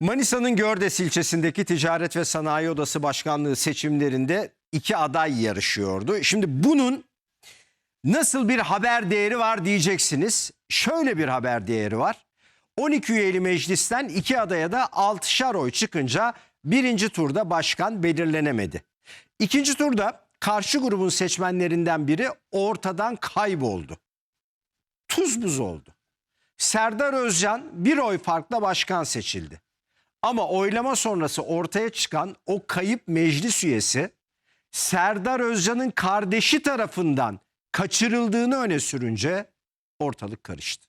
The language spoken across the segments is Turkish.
Manisa'nın Gördes ilçesindeki Ticaret ve Sanayi Odası Başkanlığı seçimlerinde iki aday yarışıyordu. Şimdi bunun nasıl bir haber değeri var diyeceksiniz. Şöyle bir haber değeri var. 12 üyeli meclisten iki adaya da 6'şar oy çıkınca birinci turda başkan belirlenemedi. İkinci turda karşı grubun seçmenlerinden biri ortadan kayboldu. Tuz buz oldu. Serdar Özcan bir oy farkla başkan seçildi. Ama oylama sonrası ortaya çıkan o kayıp meclis üyesi Serdar Özcan'ın kardeşi tarafından kaçırıldığını öne sürünce ortalık karıştı.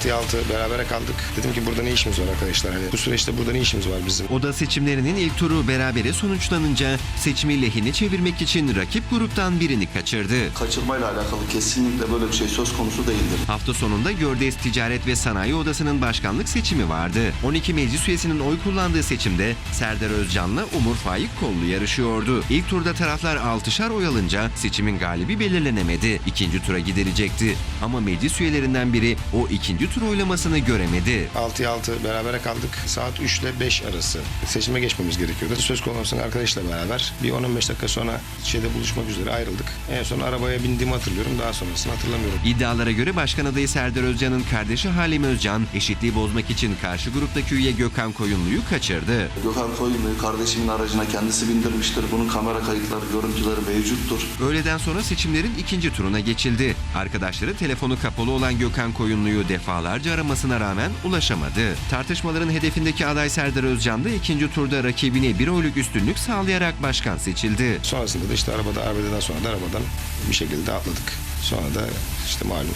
Altıya altı berabere kaldık. Dedim ki burada ne işimiz var arkadaşlar? Hani bu süreçte burada ne işimiz var bizim? Oda seçimlerinin ilk turu berabere sonuçlanınca seçimi lehine çevirmek için rakip gruptan birini kaçırdı. kaçırmayla alakalı kesinlikle böyle bir şey söz konusu değildir. Hafta sonunda Gördes Ticaret ve Sanayi Odası'nın başkanlık seçimi vardı. 12 meclis üyesinin oy kullandığı seçimde Serdar Özcan'la Umur Faik Kollu yarışıyordu. İlk turda taraflar 6'şar oy alınca seçimin galibi belirlenemedi. İkinci tura gidilecekti. Ama meclis üyelerinden biri o ikinci tur oylamasını göremedi. 6'ya 6 berabere kaldık. Saat 3 ile 5 arası. Seçime geçmemiz gerekiyordu. Söz konusu arkadaşla beraber bir 10-15 dakika sonra şeyde buluşmak üzere ayrıldık. En son arabaya bindiğimi hatırlıyorum. Daha sonrasını hatırlamıyorum. İddialara göre başkan adayı Serdar Özcan'ın kardeşi Halim Özcan eşitliği bozmak için karşı gruptaki üye Gökhan Koyunlu'yu kaçırdı. Gökhan Koyunlu'yu kardeşimin aracına kendisi bindirmiştir. Bunun kamera kayıtları, görüntüleri mevcuttur. Öğleden sonra seçimlerin ikinci turuna geçildi. Arkadaşları telefonu kapalı olan Gökhan Koyunlu'yu defalarca aramasına rağmen ulaşamadı. Tartışmaların hedefindeki aday Serdar Özcan da ikinci turda rakibine bir oyluk üstünlük sağlayarak başkan seçildi. Sonrasında da işte arabada arbededen sonra da arabadan bir şekilde atladık. Sonra da işte malum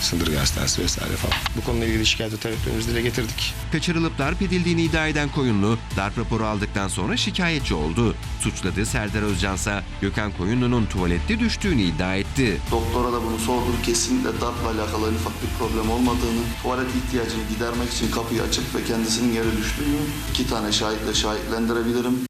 sındırgı hastanesi vesaire falan. Bu konuyla ilgili şikayet ve taleplerimizi dile getirdik. Kaçırılıp darp edildiğini iddia eden Koyunlu, darp raporu aldıktan sonra şikayetçi oldu. Suçladığı Serdar Özcansa Gökhan Koyunlu'nun tuvalette düştüğünü iddia etti. Doktora da bunu sordum. Kesinlikle darpla alakalı en ufak bir problem olmadığını, tuvalet ihtiyacını gidermek için kapıyı açıp ve kendisinin yere düştüğünü iki tane şahitle şahitlendirebilirim.